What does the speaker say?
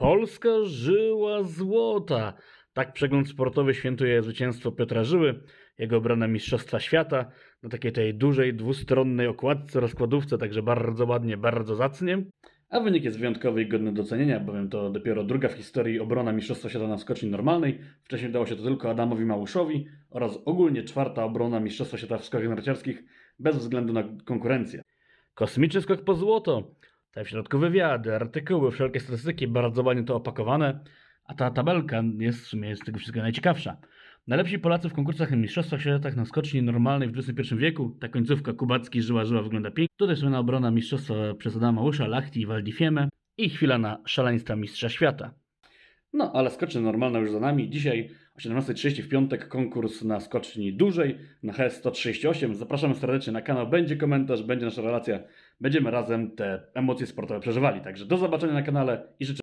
Polska żyła złota. Tak przegląd sportowy świętuje zwycięstwo Piotra Żyły, jego obrona Mistrzostwa Świata na takiej tej dużej, dwustronnej okładce, rozkładówce, także bardzo ładnie, bardzo zacnie. A wynik jest wyjątkowy i godny docenienia, bowiem to dopiero druga w historii obrona Mistrzostwa Świata na skoczni normalnej. Wcześniej udało się to tylko Adamowi Małuszowi oraz ogólnie czwarta obrona Mistrzostwa Świata w skokach narciarskich bez względu na konkurencję. Kosmiczny skok po złoto. Te w środku wywiady, artykuły, wszelkie statystyki, bardzo ładnie to opakowane. A ta tabelka jest w sumie z tego wszystkiego najciekawsza. Najlepsi Polacy w konkursach i mistrzostwach świata na skoczni normalnej w XXI wieku. Ta końcówka Kubacki, Żyła, Żyła wygląda pięknie. Tutaj słynna obrona mistrzostwa przez Adama Łysza, Lachti i Waldifieme. I chwila na szaleństwa mistrza świata. No, ale skocznia normalna już za nami. Dzisiaj o 17.30 w piątek konkurs na skoczni dużej, na HS 138. Zapraszamy serdecznie na kanał, będzie komentarz, będzie nasza relacja. Będziemy razem te emocje sportowe przeżywali. Także do zobaczenia na kanale i życzę